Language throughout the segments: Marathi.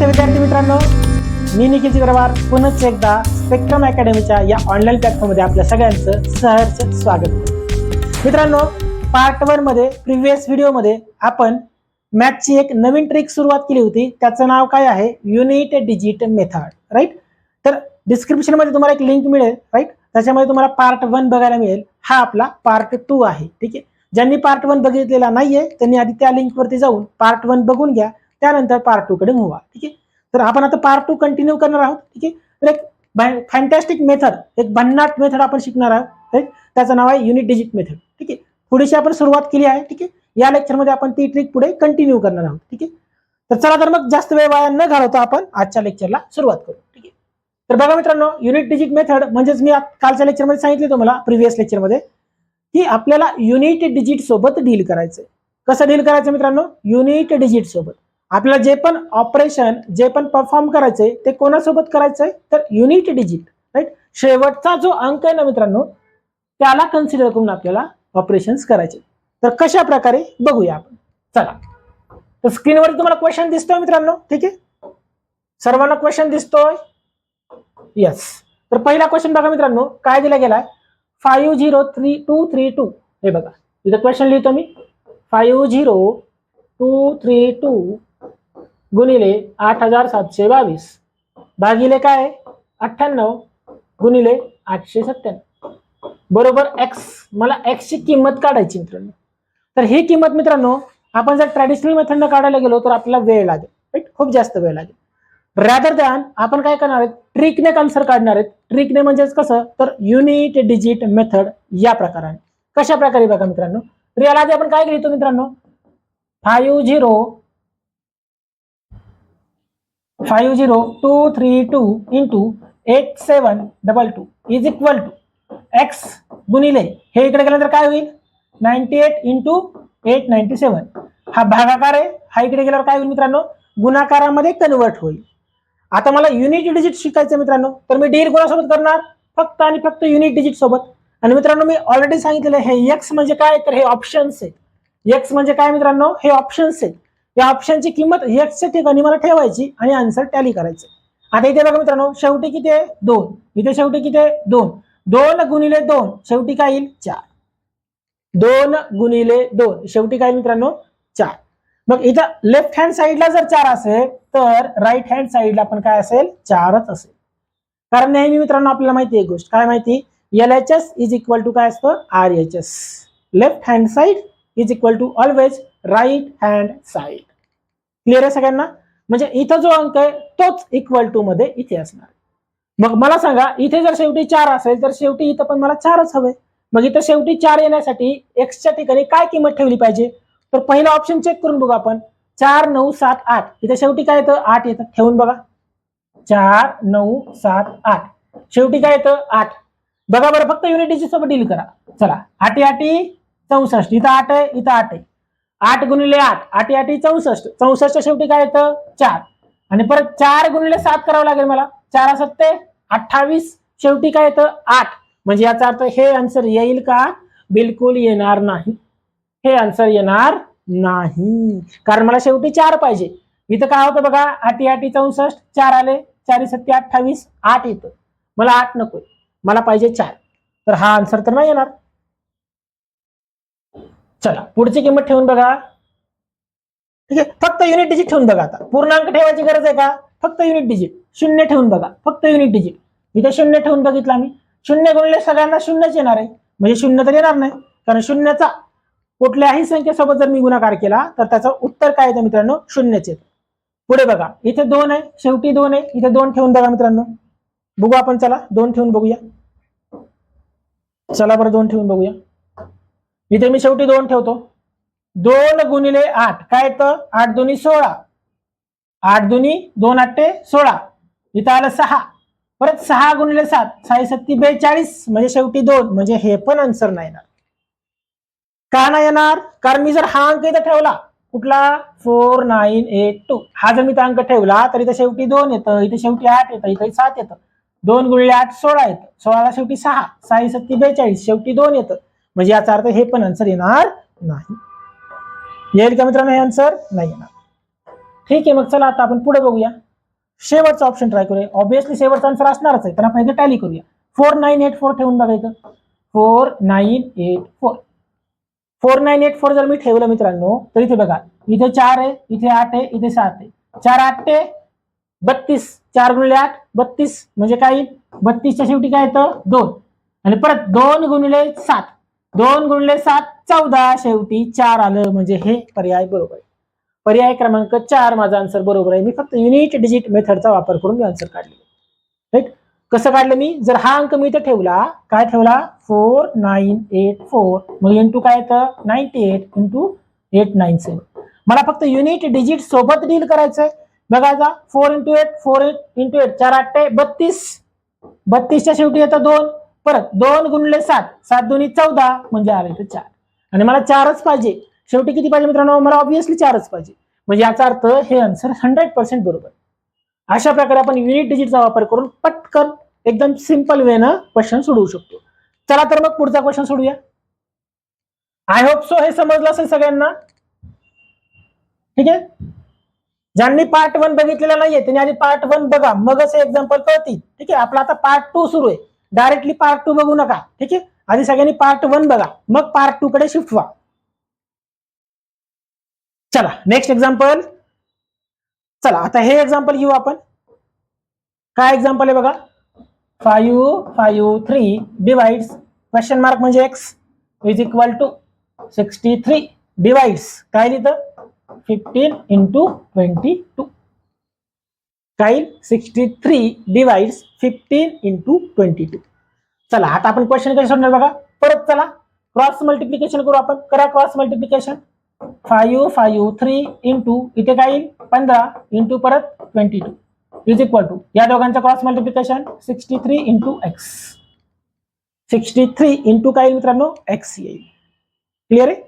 नमस्ते विद्यार्थी मित्रांनो. मी निखिल चित्रवार पुनश्च एकदा स्पेक्ट्रम अकॅडमीच्या या ऑनलाईन प्लॅटफॉर्ममध्ये आपल्या सगळ्यांचं सहर्ष स्वागत. मित्रांनो पार्ट वनमध्ये प्रिव्हियस व्हिडिओमध्ये आपण मॅथची एक नवीन ट्रिक सुरुवात केली होती. त्याचं नाव काय आहे? युनिट डिजिट मेथड राईट तर डिस्क्रिप्शनमध्ये तुम्हाला एक लिंक मिळेल राईट त्याच्यामध्ये तुम्हाला पार्ट वन बघायला मिळेल. हा आपला पार्ट टू आहे ठीक आहे? ज्यांनी पार्ट वन बघितलेला नाहीये त्यांनी आधी त्या लिंक वरती जाऊन पार्ट वन बघून घ्या. त्यानंतर पार्ट टू कडे मुवा ठीक आहे? तर आपण आता पार्ट टू कंटिन्यू करणार आहोत ठीक आहे? तर एक फॅन्टॅस्टिक मेथड एक भन्नाट मेथड आपण शिकणार आहोत राईट त्याचं नाव आहे युनिट डिजिट मेथड ठीक आहे? थोडीशी आपण सुरुवात केली आहे ठीक आहे? या लेक्चरमध्ये आपण ती ट्रिक पुढे कंटिन्यू करणार आहोत ठीक आहे? तर चला तर मग जास्त वेळ वाया न घालवता आपण आजच्या लेक्चरला सुरुवात करू ठीक आहे? तर बघा मित्रांनो युनिट डिजिट मेथड म्हणजेच मी कालच्या लेक्चरमध्ये सांगितले तुम्हाला प्रिव्हियस लेक्चरमध्ये की आपल्याला युनिट डिजिट सोबत डील करायचंय. कसं डील करायचं मित्रांनो? युनिट डिजिट सोबत. आपल्याला जे पण ऑपरेशन जे पण परफॉर्म करायचंय ते कोणासोबत करायचंय? तर युनिट डिजिट राईट शेवटचा जो अंक आहे ना मित्रांनो त्याला कन्सिडर करून आपल्याला ऑपरेशन्स करायचे. तर कशा प्रकारे? बघूया आपण. चला. तर स्क्रीनवर तुम्हाला क्वेश्चन दिसतोय मित्रांनो ठीक आहे? सर्वांना क्वेश्चन दिसतोय? येस तर पहिला क्वेश्चन बघा मित्रांनो काय दिला गेलाय? Five zero three two three two हे बघा. इथं क्वेश्चन लिहितो मी. Five zero two three two गुणिले आठ हजार सातशे बावीस. भागिले काय? अठ्ठ्याण्णव. गुणिले आठशे सत्त्याण्णव. बरोबर एक्स मला एक्सची किंमत काढायची मित्रांनो. तर ही किंमत मित्रांनो आपण जर ट्रॅडिशनल मेथडनं काढायला गेलो तर आपल्याला वेळ लागेल. राईट खूप जास्त वेळ लागेल. रॅदर दॅन आपण काय करणार आहेत? ट्रिकने आन्सर काढणार आहेत. ट्रिकने म्हणजेच कसं? तर युनिट डिजिट मेथड या प्रकाराने. कशा प्रकारे बघा मित्रांनो? तर याला आधी आपण काय घेतो मित्रांनो? Five zero five zero two three two into eight seven double two is equal to x गुणिले हे इकडे गेल्यानंतर काय होईल? Ninety eight into eight ninety seven. हा भागाकार आहे हा इकडे गेल्यावर काय होईल मित्रांनो? गुणाकारामध्ये कन्वर्ट होईल. आता मला युनिट डिजिट शिकायचं मित्रांनो तर मी डील कोणासोबत करणार फक्त आणि फक्त युनिट डिजिट सोबत. आणि मित्रांनो मी ऑलरेडी सांगितलेलं आहे हे एक्स म्हणजे काय? तर हे ऑप्शन्स आहेत. एक्स म्हणजे काय मित्रांनो? हे ऑप्शन्स आहेत. या ऑप्शनची किंमत एक्सच्या ठिकाणी मला ठेवायची आणि आन्सर टॅली करायचे. आता इथे बघा मित्रांनो शेवटी किती आहे? दोन. इथे शेवटी किती आहे? दोन. दोन गुणिले दोन. शेवटी काय येईल? चार. दोन गुणिले दोन. शेवटी काय मित्रांनो? चार. मग इथं लेफ्ट हँड साईडला जर चार असेल तर राईट हँड साईडला पण काय असेल? चारच असेल. कारण नेहमी मित्रांनो आपल्याला माहिती आहे एक गोष्ट. काय माहिती? L H S is equal to काय असतं? R H S left hand side is equal to always right hand side clear आहे सगळ्यांना? म्हणजे इथं जो अंक आहे तोच इक्वल टू मध्ये इथे असणार मग मला सांगा इथे जर शेवटी चार असेल तर शेवटी इथं पण मला चारच हवे. मग इथं शेवटी चार येण्यासाठी एक्सच्या ठिकाणी काय किंमत ठेवली पाहिजे? तर पहिलं ऑप्शन चेक करून बघू आपण. चार नऊ सात आठ. इथे शेवटी काय येतं? आठ येतं. ठेवून बघा. चार नऊ सात आठ. शेवटी काय येतं? आठ. बघा बरं फक्त युनिटीची सोबत डील करा. चला. आठी आठी चौसष्ट. इथं आठ आहे इथं आठ आहे. आठ गुणिले आठ आठी आठी चौसष्ट. चौसष्ट शेवटी काय येतं? चार. आणि परत चार गुणिले सात करावं लागेल मला. चार सत्ते अठ्ठावीस. शेवटी काय येतं? आठ. म्हणजे याचा अर्थ हे आन्सर येईल का? बिलकुल येणार नाही. हे आन्सर येणार नाही. कारण मला शेवटी चार पाहिजे. इथं काय होतं बघा? आठी आठी चौसष्ट. चार आले. चारी सत्ते अठ्ठावीस. आठ येतं. मला आठ नकोय. मला पाहिजे चार. तर हा आन्सर तर नाही येणार. चला पुढची किंमत ठेवून बघा. ठीक आहे? फक्त युनिट डिजिट ठेवून बघा आता. पूर्णांक ठेवायची गरज आहे का? फक्त युनिट डिजिट शून्य ठेवून बघा. फक्त युनिट डिजिट इथे शून्य ठेवून बघितलं आम्ही. शून्य गुणले सगळ्यांना शून्यच येणार आहे. म्हणजे शून्य तर येणार नाही. कारण शून्याचा कुठल्याही संख्येसोबत जर मी गुणाकार केला तर त्याचं उत्तर काय येतं मित्रांनो शून्यच येतं पुढे बघा. इथे दोन आहे. शेवटी दोन आहे. इथे दोन ठेवून बघा मित्रांनो. बघू आपण चला. दोन ठेवून बघूया. चला बरं दोन ठेवून बघूया. इथे मी शेवटी दोन ठेवतो. दोन गुणिले आठ. काय येतं? आठ दोन्ही सोळा. आठ दोन्ही दोन आठे सोळा. इथं आलं सहा. परत सहा गुणिले सात. साई सत्ती बेचाळीस. म्हणजे शेवटी दोन. म्हणजे हे पण आन्सर नाही येणार का नाही येणार? कारण मी जर हा अंक इथं ठेवला कुठला? Four nine eight two. हा जर मी तो अंक ठेवला तर इथं शेवटी दोन येतं. इथे शेवटी आठ येतं. इथे सात येतं. दोन गुणिले आठ सोळा येतं. सोळाला शेवटी सहा. साई सत्ती बेचाळीस. शेवटी दोन येतं. म्हणजे याचा अर्थ हे पण आन्सर येणार नाही. येईल का मित्रांनो हे आन्सर नाही येणार. ठीक आहे मग चला आता आपण पुढे बघूया. शेवटचा ऑप्शन ट्राय करूया. ऑब्विसली शेवटचा आन्सर असणारच आहे तर आपण इथे टॅली करूया. फोर नाईन एट फोर ठेवून बघायचं four nine eight four four nine eight four जर मी ठेवलं मित्रांनो तर इथे बघा इथे चार आहे इथे आठ आहे इथे सात आहे. चार आठ ते बत्तीस. चार गुणिले आठ बत्तीस. म्हणजे काय बत्तीसच्या शेवटी काय येतं? दोन. आणि परत दोन गुणिले सात. दोन गुणले सात चौदा. शेवटी चार आलं म्हणजे हे पर्याय बरोबर आहे. पर्याय क्रमांक चार माझा आन्सर बरोबर आहे. मी फक्त युनिट डिजिट मेथडचा वापर करून मी आन्सर काढले. राईट कसं काढलं मी? जर हा अंक मी इथं ठेवला काय ठेवला? Four nine eight four. मग इंटू काय येतं? Ninety eight into eight nine seven. मला फक्त युनिट डिजिट सोबत डील करायचंय. बघा जा. Four into eight four eight into eight चार आठ बत्तीस. बत्तीसच्या शेवटी येतं दोन. परत दोन गुणले सात. सात दोन्ही चौदा म्हणजे आले तर चार. आणि मला चारच पाहिजे. शेवटी किती पाहिजे मित्रांनो? मला ऑब्व्हियसली चारच पाहिजे. म्हणजे याचा अर्थ हे आन्सर हंड्रेड पर्सेंट बरोबर. अशा प्रकारे आपण युनिट डिजिटचा वापर करून पटकन एकदम सिंपल वेनं क्वेश्चन सोडवू शकतो. चला तर मग पुढचा क्वेश्चन सोडूया. आय होप सो हे समजलं असेल सगळ्यांना. ठीक आहे? ज्यांनी पार्ट वन बघितलेला नाहीये त्यांनी आधी पार्ट वन बघा. मगच हे एक्झाम्पल कळतील. ठीक आहे? आपला आता पार्ट टू सुरू आहे. डायरेक्टली पार्ट टू बघू नका ठीक आहे? आधी सगळ्यांनी पार्ट वन बघा मग पार्ट टू कडे शिफ्ट व्हा. चला नेक्स्ट एक्झाम्पल चला आता हे एक्झाम्पल घेऊ आपण. काय एक्झाम्पल आहे बघा? Five five three divides question mark म्हणजे x is equal to sixty three divides काय लिहितं? फिफ्टीन इंटू ट्वेंटी टू काही sixty three divides fifteen into twenty two चला आता आपण क्वेश्चन कसे सोडणार बघा? परत चला. क्रॉस मल्टिप्लिकेशन करू आपण. करा cross multiplication five five three into इथे काय येईल? पंधरा इंटू परत twenty two is equal to या दोघांचं cross multiplication sixty three into x sixty three into काय येईल मित्रांनो? एक्स येईल. क्लिअर आहे?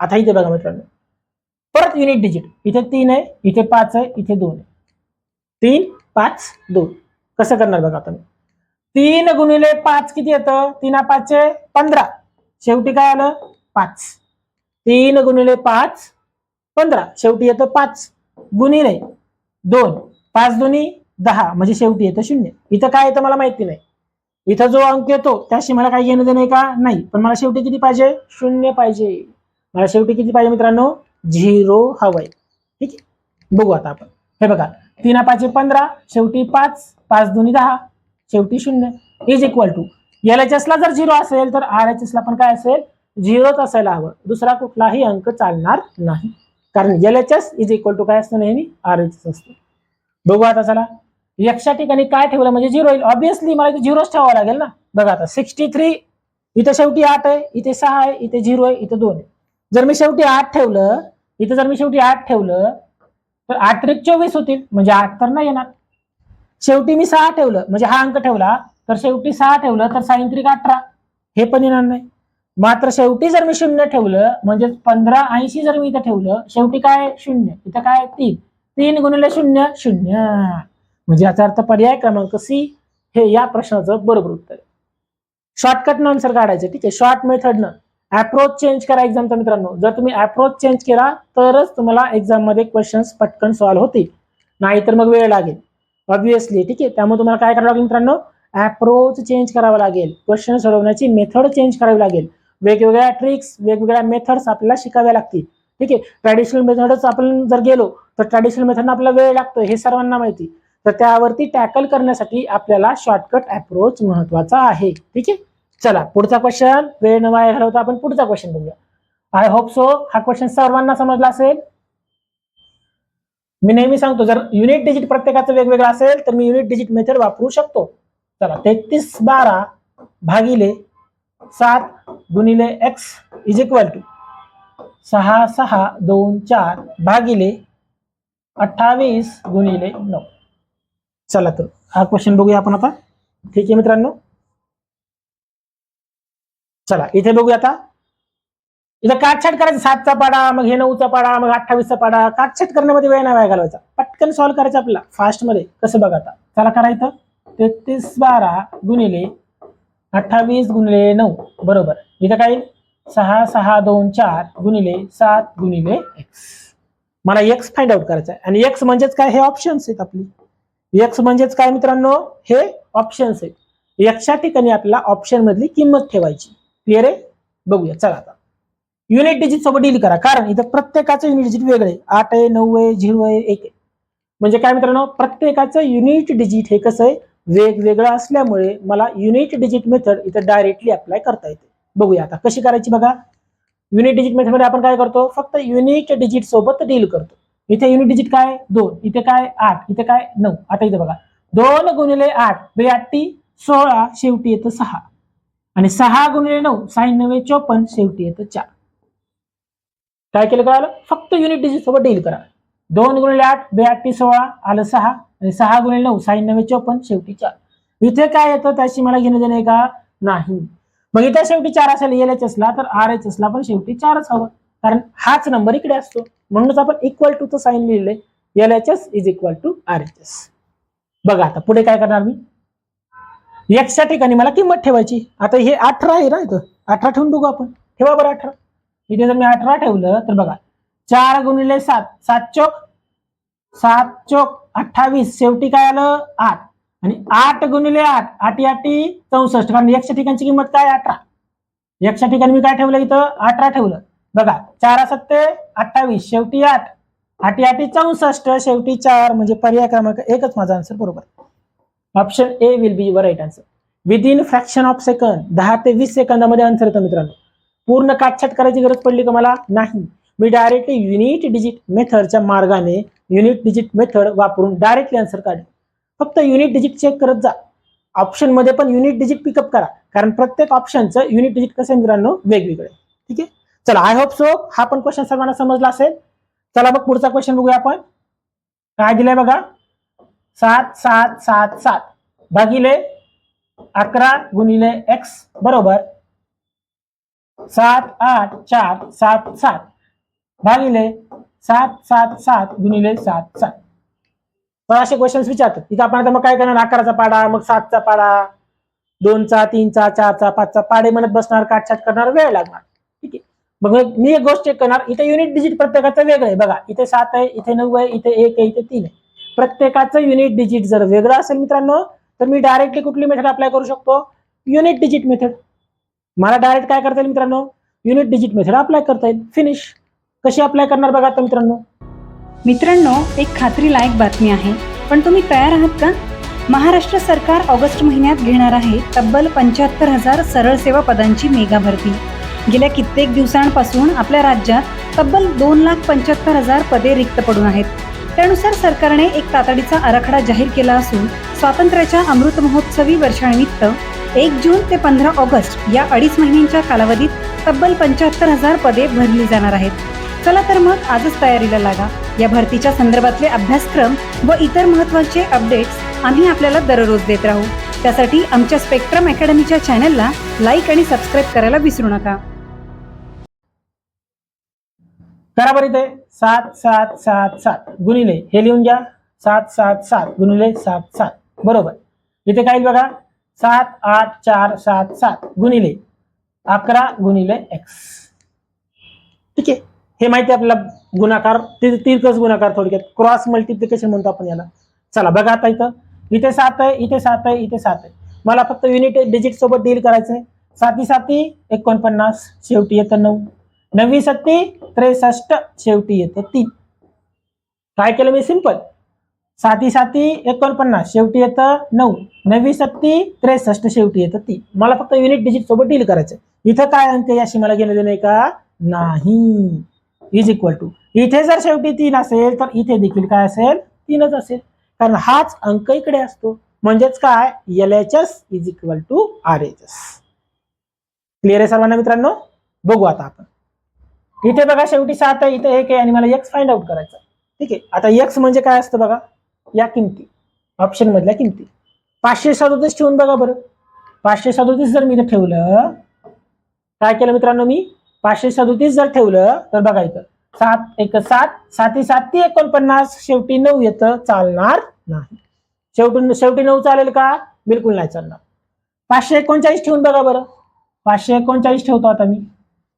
आता इथे बघा मित्रांनो. परत युनिट डिजिट इथे तीन आहे इथे पाच आहे इथे दोन आहे. तीन पाच दोन. कसं करणार बघा आता मी तीन गुणिले पाच किती येतं? तीन पाचशे पंधरा. शेवटी काय आलं? पाच. तीन गुणिले पाच पंधरा. शेवटी येतं पाच. गुणिले दोन. पाच दोन्ही दहा. म्हणजे शेवटी येतं शून्य. इथं काय येतं मला माहिती नाही. इथं जो अंक येतो त्याशी मला काही घेणं देणं आहे का? नाही. पण मला शेवटी किती पाहिजे? शून्य पाहिजे. मला शेवटी किती पाहिजे मित्रांनो? झिरो हवंय. ठीक आहे? बघू आता आपण. हे बघा. तीन पाचशे पंधरा शेवटी पाच पाच दोन्ही दहा शेवटी शून्य. Is equal to L H एसला जर झिरो असेल तर आर एच एसला पण काय असेल? झिरोच असायला हवं. दुसरा कुठलाही अंक चालणार नाही. कारण L H S is equal to काय असतं नेहमी? आर एच एस असतं. बघू आता चला. एक्सच्या ठिकाणी काय ठेवलं म्हणजे झिरो येईल. ऑब्विसली मला इथे झिरोच ठेवावं लागेल ना. बघा आता सिक्स्टी थ्री इथे शेवटी आठ आहे इथे सहा आहे इथे झिरो आहे इथे दोन आहे. जर मी शेवटी आठ ठेवलं इथे जर मी शेवटी आठ ठेवलं तर आठ त्रिक चोवीस होतील म्हणजे आठ तर नाही येणार. शेवटी मी सहा ठेवलं म्हणजे हा अंक ठेवला तर शेवटी सहा ठेवलं तर साईन त्रिक अठरा. हे पण येणार नाही. मात्र शेवटी जर मी शून्य ठेवलं म्हणजे पंधरा ऐंशी जर मी इथं ठेवलं शेवटी काय शून्य. इथं काय तीन. तीन गुणिले शून्य शून्य. म्हणजे याचा अर्थ पर्याय क्रमांक सी हे या प्रश्नाचं बरोबर उत्तर आहे. शॉर्टकट आन्सर काढायचं ठीक आहे? शॉर्ट मेथडनं अप्रोच चेंज करा एक्झामचा मित्रांनो. जर तुम्ही अप्रोच चेंज केला तरच तुम्हाला एक्झाममध्ये क्वेश्चन्स पटकन सॉल्व्ह होतील. नाहीतर मग वेळ लागेल. ऑब्विसली ठीक आहे? त्यामुळे तुम्हाला काय करावं लागेल मित्रांनो? अप्रोच चेंज करावा लागेल. क्वेश्चन सोडवण्याची मेथड चेंज करावी लागेल. वेगवेगळ्या ट्रिक्स वेगवेगळ्या मेथड्स आपल्याला शिकाव्या लागतील. ठीक आहे? ट्रॅडिशनल मेथडच आपण जर गेलो तर ट्रॅडिशनल मेथडनं आपल्याला वेळ लागतो हे सर्वांना माहिती. तर त्यावरती टॅकल करण्यासाठी आपल्याला शॉर्टकट अप्रोच महत्त्वाचा आहे. ठीक आहे? चला पुढचा क्वेश्चन वेळ न वाया घालवता आपण पुढचा क्वेश्चन बघूया. आय होप सो हा क्वेश्चन सर्वांना समजला असेल. मी नेहमी सांगतो जर युनिट डिजिट प्रत्येकाचं वेगवेगळं असेल तर मी युनिट डिजिट मेथड वापरू शकतो. चला तेहतीस बारा भागिले सात गुणिले एक्स इज इक्वल टू सहा सहा दोन चार भागिले अठ्ठावीस गुणिले नऊ. चला तर हा क्वेश्चन बघूया आपण आता. ठीक आहे मित्रांनो? चला इथे बघूया आता. इथं काटछाट करायचं सातचा पाडा मग हे नऊचा पाडा मग अठ्ठावीसचा पाडा. काटछाट करण्यामध्ये वेळ नाही वाया घालवायचा. पटकन सॉल्व्ह करायचं आपला फास्टमध्ये कसं बघा आता. चला करायचं तेहतीस बारा गुणिले अठ्ठावीस गुणिले नऊ. बरोबर. इथं काय? सहा सहा दोन चार गुणिले सात गुणिले एक्स मला एक्स फाइंड आउट करायचं आहे. आणि एक्स म्हणजेच काय? हे ऑप्शन्स आहेत आपली. एक्स म्हणजेच काय मित्रांनो? हे ऑप्शन्स आहेत. एक्सच्या ठिकाणी आपल्याला ऑप्शन मधली किंमत ठेवायची. क्लिअर आहे? बघूया चला आता. युनिट डिजिट सोबत डील करा कारण इथं प्रत्येकाचं युनिट डिजिट वेगळे आठ आहे नऊ आहे झिरो आहे एक आहे. म्हणजे काय मित्रांनो प्रत्येकाचं युनिट डिजिट हे कसं आहे? वेगवेगळं असल्यामुळे मला युनिट डिजिट मेथड इथं डायरेक्टली अप्लाय करता येते. बघूया आता कशी करायची बघा? युनिट डिजिट मेथडमध्ये आपण काय करतो? फक्त युनिट डिजिट सोबत डील करतो. इथे युनिट डिजिट काय? दोन. इथे काय? आठ. इथे काय? नऊ. आता इथे बघा. दोन गुणिले आठ. बेआटी सोळा. शेवटी येतं सहा. आणि सहा गुणिले नऊ साईन नव्हे चोपन्न शेवटी येतं चार. काय केलं कळालं? फक्त युनिट डिजिट सोबत डील करा. दोन गुणिले आठ बेआटी सोळा आलं सहा आणि सहा गुणिले नऊ साईन नव्हे चोपन्न शेवटी चार. इथे काय येतं? त्याशी मला घेणं देणं आहे का? नाही. मग इथे शेवटी चार असेल एल एच असला तर आर एच असला पण शेवटी चारच हवं. कारण हाच नंबर इकडे असतो. म्हणूनच आपण इक्वल टू चं साईन लिहिलंय. L H S is equal to R H S बघा आता पुढे काय करणार मी? एक्सच्या ठिकाणी मला किंमत ठेवायची. आता हे अठरा आहे ना इथं. अठरा ठेवून बघू आपण. ठेवा बरं अठरा. इथे जर मी अठरा ठेवलं तर बघा. चार गुणिले सात. सात चोक. सात चोक अठ्ठावीस. शेवटी काय आलं? आठ. आणि आठ गुणिले आठ. आठी आठी चौसष्ट. कारण एकशे ठिकाणची किंमत काय? अठरा. एकशे ठिकाणी मी काय ठेवलं इथं? अठरा ठेवलं. बघा. चार सत्ते अठ्ठावीस. शेवटी आठ. आठी आठी चौसष्ट. शेवटी चार. म्हणजे पर्याय क्रमांक एकच माझा आन्सर बरोबर. Option A will be your right answer within fraction of second दहा ते वीस सेकंदामध्ये आन्सर येतो मित्रांनो. पूर्ण काटछाट करायची गरज पडली का मला? नाही. मी डायरेक्टली युनिट डिजिट मेथडच्या मार्गाने युनिट डिजिट मेथड वापरून डायरेक्टली आन्सर काढले फक्त युनिट डिजिट चेक करत जा. ऑप्शनमध्ये पण युनिट डिजिट पिकअप करा. कारण प्रत्येक ऑप्शनचं युनिट डिजिट कसं आहे मित्रांनो? वेगवेगळं ठीक आहे? चला आय होप सो हा पण क्वेश्चन सर्वांना समजला असेल. चला मग पुढचा क्वेश्चन बघूया आपण. काय दिलंय बघा? सात सात सात सात. भागिले अकरा गुणिले एक्स बरोबर सात आठ चार सात सात. भागिले सात सात सात गुणिले सात सात. तर असे क्वेश्चन्स विचारतात. इथं आपण आता मग काय करणार? अकराचा पाडा मग सातचा पाडा. दोनचा तीनचा चारचा पाचचा पाडे म्हणत बसणार काटछाट करणार वेळ लागणार. ठीक आहे. मग मी एक गोष्ट चेक करणार. इथे युनिट डिजिट प्रत्येकाचं वेगळं आहे. बघा इथे सात आहे इथे नऊ आहे इथे एक आहे इथे तीन आहे. प्रत्येकाचं युनिट डिजिट जर वेगळं असेल मित्रांनो तर मी डायरेक्टली कुठली मेथड अप्लाय करू शकतो? युनिट डिजिट मेथड मला डायरेक्ट काय करता येईल मित्रांनो? युनिट डिजिट मेथड अप्लाय करता येईल. फिनिश कशी अप्लाय करणार बघा आता मित्रांनो. मित्रांनो एक खात्रीलायक बातमी आहे. पण तुम्ही तयार आहात का? महाराष्ट्र सरकार ऑगस्ट महिन्यात घेणार आहे तब्बल पंच्याहत्तर हजार सरळ सेवा पदांची मेगा भरती. गेल्या कित्येक दिवसांपासून आपल्या राज्यात तब्बल दोन लाख पंच्याहत्तर हजार पदे रिक्त पडून आहेत. त्यानुसार सरकारने एक तातडीचा आराखडा जाहीर केला असून स्वातंत्र्याच्या अमृत महोत्सवी वर्षानिमित्त एक जून ते पंधरा ऑगस्ट या अडीच महिन्यांच्या कालावधीत तब्बल पंच्याहत्तर हजार पदे भरली जाणार आहेत. चला तर मग आजच तयारीला लागा. या भरतीच्या संदर्भातले अभ्यासक्रम व इतर महत्त्वाचे अपडेट्स आम्ही आपल्याला दररोज देत राहू. त्यासाठी आमच्या स्पेक्ट्रम अकॅडमीच्या चॅनलला लाईक आणि सबस्क्राईब करायला विसरू नका. करा बरं इथे. सात सात सात सात. गुणिले हे लिहून घ्या. सात सात सात. गुणिले सात सात. बरोबर. इथे काय येईल बघा? सात आठ चार सात सात. गुणिले अकरा गुणिले एक्स ठीक आहे. हे माहिती आपल्याला गुणाकार ती- गुणाकार थोडक्यात. क्रॉस मल्टिप्लिकेशन म्हणतो आपण याला? चला बघा आता इथं. इथे सात आहे इथे सात आहे इथे सात आहे. मला फक्त युनिट डिजिट सोबत डील करायचं आहे साती साती एकोणपन्नास. शेवटी येतं नऊ. नवी सत्ती त्रेसष्ट शेवटी येतं तीन. काय केलं मी सिंपल साती साती एकोणपन्नास शेवटी येतं नऊ. नवी सत्ती त्रेसष्ट शेवटी येतं तीन. मला फक्त युनिट डिजिट सोबत डील करायचं इथं काय अंक आहे याशी मला घेणं देणं का? नाही. इज इक्वल टू इथे जर शेवटी तीन असेल तर इथे देखील काय असेल? तीनच असेल. कारण हाच अंक इकडे असतो. म्हणजेच काय? L H S is equal to R H S clear आहे सर्वांना मित्रांनो? बघू आता आपण. इथे बघा शेवटी सात आहे इथे एक आहे आणि मला एक्स फाइंड आउट करायचं ठीक आहे? आता एक्स म्हणजे काय असतं बघा? या किमती. ऑप्शन मधल्या किमती. पाचशे सदोतीस ठेवून बघा बरं. पाचशे सदोतीस जर मी इथे ठेवलं काय केलं मित्रांनो मी? पाचशे सदोतीस जर ठेवलं तर बघा इथं. सात एक सात साती साती एकोणपन्नास शेवटी नऊ येतं चालणार नाही. शेवटी शेवटी नऊ चालेल का? बिलकुल नाही चालणार. पाचशे एकोणचाळीस ठेवून बघा बरं. पाचशे एकोणचाळीस ठेवतो आता मी.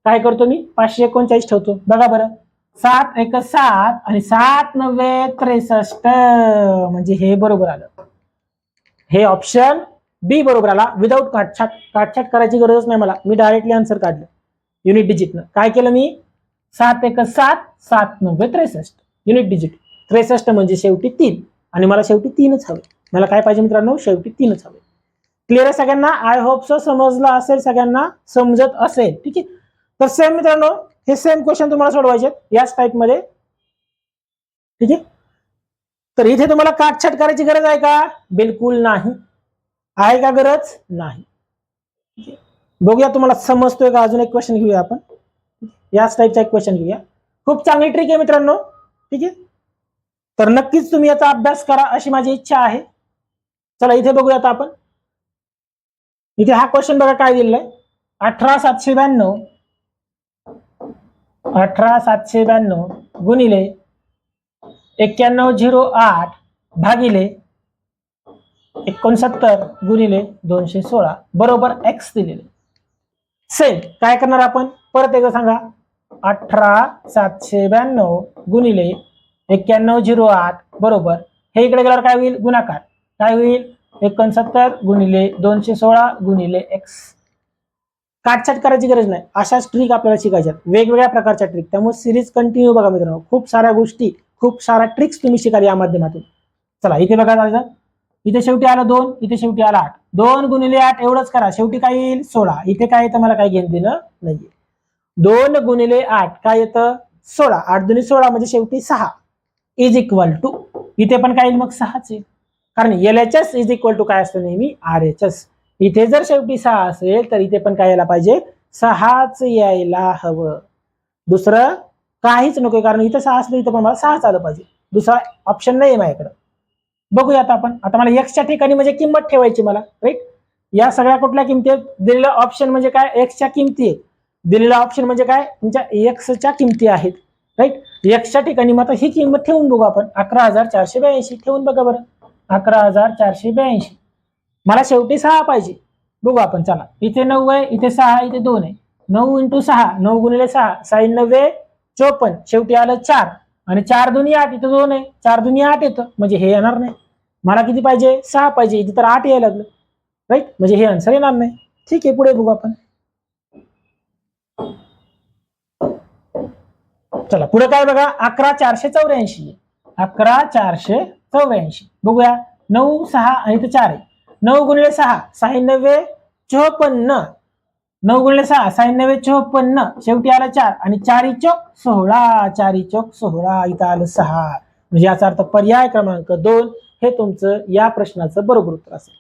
काय करतो मी? पाचशे एकोणचाळीस ठेवतो. बघा बरं. सात एक सात आणि सात नव्हे त्रेसष्ट. म्हणजे हे बरोबर आलं. हे ऑप्शन बी बरोबर आला. विदाऊट काटछाट काटछाट करायची गरजच नाही मला. मी डायरेक्टली आन्सर काढलं. युनिट डिजिटनं काय केलं मी? सात एक सात सात नव्हे त्रेसष्ट. युनिट डिजिट त्रेसष्ट म्हणजे शेवटी तीन. आणि मला शेवटी तीनच हवे. मला काय पाहिजे मित्रांनो? शेवटी तीनच हवे. क्लिअर आहे सगळ्यांना? आय होप सो समजलं असेल सगळ्यांना? समजत असेल. ठीक आहे? तर सेम मित्रांनो हे सेम क्वेश्चन तुम्हाला सोडवायचे याच टाईपमध्ये ठीक आहे? तर इथे तुम्हाला काटछाट करायची गरज आहे का? बिलकुल नाही. आहे का गरज? नाही. बघूया तुम्हाला समजतोय का? अजून एक क्वेश्चन घेऊया आपण. याच टाईपचा एक क्वेश्चन घेऊया. खूप चांगली ट्रिक आहे मित्रांनो. ठीक आहे? तर नक्कीच तुम्ही याचा अभ्यास करा अशी माझी इच्छा आहे. चला इथे बघूया आता आपण. इथे हा क्वेश्चन बघा काय दिलेला आहे. अठरा सातशे ब्याण्णव. अठरा सातशे ब्याण्णव गुणिले एक्क्याण्णव झिरो आठ भागिले एकोणसत्तर गुणिले दोनशे सोळा. बरोबर एक्स दिलेले. सेम काय करणार आपण? परत एकदा सांगा. अठरा सातशे ब्याण्णव गुणिले एक्क्याण्णव झिरो आठ. बरोबर. हे इकडे गेल्यावर काय होईल? गुणाकार. काय होईल? एकोणसत्तर गुणिले दोनशे सोळा गुणिले एक्स काटछाट करायची गरज नाही. अशाच ट्रिक आपल्याला शिकायच्यात. वेगवेगळ्या प्रकारच्या ट्रिक त्यामुळे सिरीज कंटिन्यू बघा मित्रांनो. खूप साऱ्या गोष्टी खूप साऱ्या ट्रिक्स तुम्ही शिकाल या माध्यमातून. चला इथे बघा दादा. इथे शेवटी आलं दोन इथे शेवटी आला आठ. दोन गुणिले आठ एवढंच करा. शेवटी काय येईल? सोळा. इथे काय येतं? मला काय घेणं देणं नाहीये. दोन गुणिले आठ. काय येतं? सोळा. आठ दोन्ही सोळा म्हणजे शेवटी सहा. इज इक्वल टू इथे पण काय येईल? मग सहाच येईल. कारण L H S is equal to काय असतं नेहमी? आर एच एस इथे जर शेवटी सहा असेल तर इथे पण काय यायला पाहिजे? सहाच यायला हवं. दुसरं काहीच नको कारण इथं सहा असलं इथं पण मला सहाच आलं पाहिजे. दुसरा ऑप्शन नाही आहे माझ्याकडं. बघूया आता आपण. आता मला एक्सच्या ठिकाणी म्हणजे किंमत ठेवायची मला राईट या सगळ्या कुठल्या किमती आहेत? दिलेला ऑप्शन म्हणजे काय? एक्सच्या किमती आहेत. दिलेला ऑप्शन म्हणजे काय? तुमच्या एक्सच्या किमती आहेत राईट एक्सच्या ठिकाणी मग आता ही किंमत ठेवून बघू आपण. अकरा हजार चारशे ब्याऐंशी. ठेवून बघा बरं. अकरा हजार चारशे ब्याऐंशी. मला शेवटी सहा पाहिजे. बघू आपण चला. इथे नऊ आहे इथे सहा इथे दोन आहे. नऊ इंटू सहा नऊ गुणिले सहा साई नव्वे चोपन्न. शेवटी आलं चार. आणि चार दुनी आठ इथं दोन आहे. चार दुनी आठ येतं. म्हणजे हे येणार नाही. मला किती पाहिजे? सहा पाहिजे. इथे तर आठ यायला लागलं. राईट म्हणजे हे आन्सर येणार नाही. ठीक आहे पुढे बघू आपण. चला पुढे काय बघा? अकरा चारशे चौऱ्याऐंशी अकरा चारशे चौऱ्याऐंशी. बघूया. नऊ सहा आणि तर चार आहे. नऊ गुणिले सहा सहाण्णवे चोपन्न. नऊ गुणिले सहा सहाण्णवे चोपन्न. शेवटी आला चार आणि चारी चौक सोहळा चारी चौक सोहळा इथं आलं सहा. म्हणजे याचा अर्थ पर्याय क्रमांक दोन हे तुमचं या प्रश्नाचं बरोबर उत्तर असेल.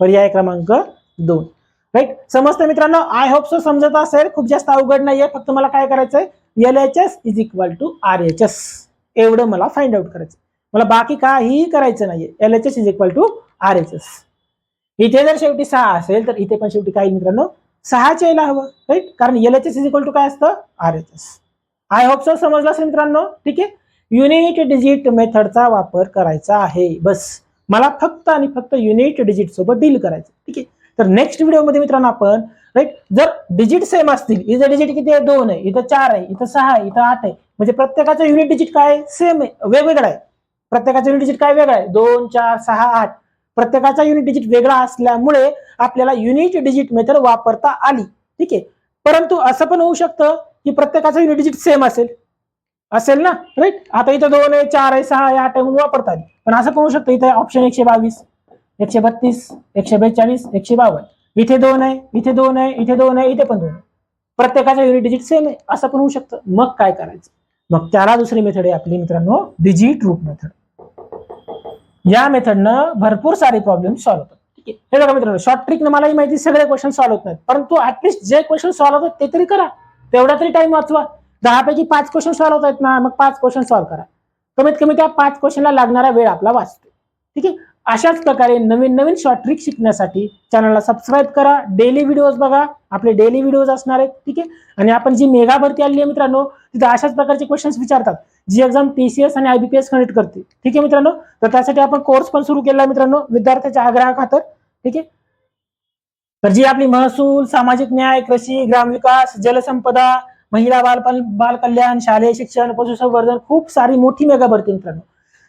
पर्याय क्रमांक दोन. राईट समजतं मित्रांनो आय होप सो समजत असेल. खूप जास्त अवघड नाहीये. फक्त मला काय करायचंय? L H S is equal to R H S एवढं मला फाइंड आउट करायचं मला बाकी काहीही करायचं नाहीये. L H S is equal to R H S इथे जर शेवटी सहा असेल तर इथे पण शेवटी काय मित्रांनो? सहाच यायला हवं राईट कारण L H S is equal to काय असतं? R H S I hope so समजलं असेल मित्रांनो? ठीक आहे? युनिट डिजिट मेथडचा वापर करायचा आहे. बस. मला फक्त आणि फक्त युनिट डिजिट सोबत डील करायचं ठीक आहे? तर नेक्स्ट व्हिडिओमध्ये मित्रांनो आपण राईट जर डिजिट सेम असतील इथं डिजिट किती आहे? दोन आहे. इथं चार आहे. इथं सहा आहे. इथं आठ आहे. म्हणजे प्रत्येकाचं युनिट डिजिट काय सेम आहे. वेगवेगळं आहे. प्रत्येकाचं युनिट डिजिट काय वेगळं आहे? दोन चार सहा आठ. प्रत्येकाचा युनिट डिजिट वेगळा असल्यामुळे आपल्याला युनिट डिजिट मेथड वापरता आली. ठीक? आहे परंतु असं पण होऊ शकतं की प्रत्येकाचं युनिट डिजिट सेम असेल. असेल ना? राईट आता इथं दोन आहे चार आहे सहा आहे आठ आहे म्हणून वापरता आली. पण असं पण होऊ शकतं. इथे ऑप्शन एकशे बावीस एकशे बत्तीस एकशे बेचाळीस एकशे बावन्न. इथे दोन आहे इथे दोन आहे इथे दोन आहे इथे पण दोन आहे. प्रत्येकाचा युनिट डिजिट सेम आहे. असं पण होऊ शकतं. मग काय करायचं? मग त्याला दुसरी मेथड आहे आपली मित्रांनो डिजिट रूट मेथड या मेथडनं भरपूर सारे प्रॉब्लेम सॉल्व्ह होतात. ठीक आहे? हे बघा मित्रांनो शॉर्ट ट्रिकनं मलाही माहिती सगळे क्वेश्चन सॉल्व्ह होत नाहीत. परंतु ऍटलिस्ट जे क्वेश्चन सॉल्व्ह होतात ते तरी करा. तेवढा तरी टाइम वाचवा. दहापैकी पाच क्वेश्चन सॉल्व्ह होत आहेत ना मग पाच क्वेश्चन सॉल्व्ह करा. कमीत कमी त्या पाच क्वेश्चनला लागणारा वेळ आपला वाचतो ठीक आहे? अशाच प्रकारे नवीन नवीन शॉर्ट ट्रिक शिकण्यासाठी चॅनलला सबस्क्राईब करा. डेली व्हिडिओज बघा. आपले डेली व्हिडिओज असणार आहेत. ठीक आहे? आणि आपण जी मेगा भरती आली आहे मित्रांनो तिथे अशाच प्रकारचे क्वेश्चन्स विचारतात. जी एक्झाम टीसीएस आणि आयबीपीएस कनेक्ट करते. ठीक आहे मित्रांनो? तर त्यासाठी आपण कोर्स पण सुरू केला मित्रांनो विद्यार्थ्याच्या आग्रहा खातर ठीक आहे? तर जी आपली महसूल सामाजिक न्याय कृषी ग्रामविकास जलसंपदा महिला बाल बाल कल्याण शालेय शिक्षण पशुसंवर्धन खूप सारी मोठी मेगा भरती मित्रांनो.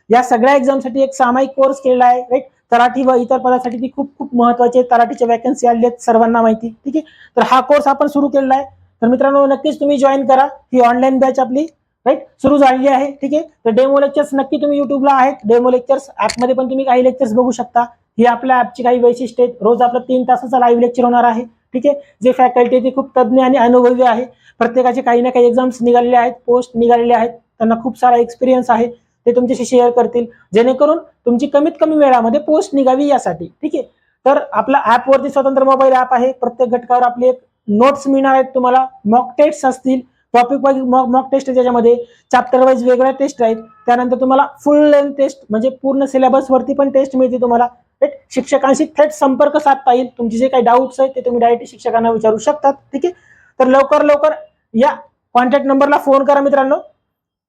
या सगळ्या एक्झामसाठी एक सामायिक कोर्स केलेला आहे राईट तराठी व इतर पदासाठी ती खूप खूप महत्वाची आहे. तराठीच्या वॅकन्सी आली आहेत सर्वांना माहिती ठीक आहे? तर हा कोर्स आपण सुरू केलेला आहे. तर मित्रांनो नक्कीच तुम्ही जॉईन करा. ही ऑनलाईन बॅच आपली राईट सुरू झालेली आहे ठीक आहे? तर डेमो लेक्चर्स नक्की तुम्ही युट्यूबला आहेत. डेमो लेक्चर्स ॲपमध्ये पण तुम्ही काही लेक्चर्स बघू शकता. ही आपल्या ॲपची काही वैशिष्ट्य आहेत. रोज आपलं तीन तासाचा लाईव्ह लेक्चर होणार आहे ठीक आहे? जे फॅकल्टी ते खूप तज्ज्ञ आणि अनुभवी आहे. प्रत्येकाचे काही ना काही एक्झाम्स निघालेले आहेत पोस्ट निघालेले आहेत. त्यांना खूप सारा एक्सपिरियन्स आहे. ते तुमच्याशी शेअर करतील. जेणेकरून तुमची कमीत कमी वेळामध्ये पोस्ट निघावी यासाठी. ठीक आहे? तर आपला ऍपवरती स्वतंत्र मोबाईल ऍप आहे. प्रत्येक घटकावर आपले एक नोट्स मिळणार आहेत तुम्हाला. मॉक टेस्ट असतील. टॉपिक वाईज मॉक टेस्ट त्याच्यामध्ये. चॅप्टर वाईज वेगळ्या टेस्ट आहेत. त्यानंतर तुम्हाला फुल लेंथ टेस्ट म्हणजे पूर्ण सिलेबस वरती पण टेस्ट मिळते तुम्हाला. थेट शिक्षकांशी थेट संपर्क साधता येईल. तुमचे जे काही डाऊट्स आहेत ते तुम्ही डायरेक्ट शिक्षकांना विचारू शकतात. ठीक आहे? तर लवकर लवकर या कॉन्टॅक्ट नंबरला फोन करा मित्रांनो.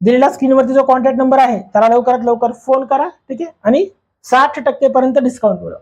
दिलेला स्क्रीनवरती जो कॉन्टॅक्ट नंबर आहे त्याला लवकरात लवकर फोन करा ठीक आहे? आणि साठ टक्केपर्यंत डिस्काउंट मिळवा.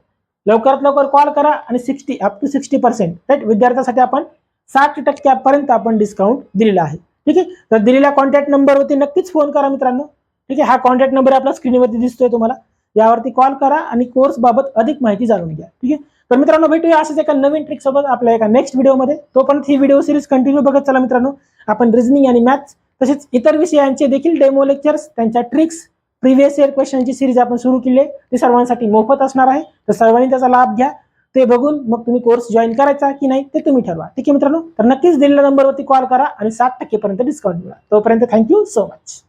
लवकरात लवकर कॉल करा आणि sixty up to sixty percent right विद्यार्थ्यासाठी आपण साठ टक्क्यापर्यंत आपण डिस्काउंट दिलेला आहे. ठीक आहे? तर दिलेल्या कॉन्टॅक्ट नंबरवरती नक्कीच फोन करा मित्रांनो. ठीक आहे? हा कॉन्टॅक्ट नंबर आपल्या स्क्रीनवरती दिसतोय तुम्हाला. यावरती कॉल करा आणि कोर्स बाबत अधिक माहिती जाणून घ्या. ठीक आहे? तर मित्रांनो भेटूया असंच एका नवीन ट्रिक सोबत आपल्या एका नेक्स्ट व्हिडिओमध्ये तोपर्यंत ही व्हिडिओ सिरीज कंटिन्यू बघत चला मित्रांनो. आपण रिझनिंग आणि मॅथ्स तसेच इतर विषयांचे देखील डेमो लेक्चर्स त्यांच्या ट्रिक्स प्रिव्हियस इयर क्वेश्चनची सिरीज आपण सुरू केली आहे. ती सर्वांसाठी मोफत असणार आहे. तर सर्वांनी त्याचा लाभ घ्या. ते बघून मग तुम्ही कोर्स जॉईन करायचा की नाही ते तुम्ही ठरवा. ठीक आहे मित्रांनो? तर नक्कीच दिलेल्या नंबरवरती कॉल करा आणि सात टक्केपर्यंत डिस्काउंट मिळा तोपर्यंत थँक्यू सो मच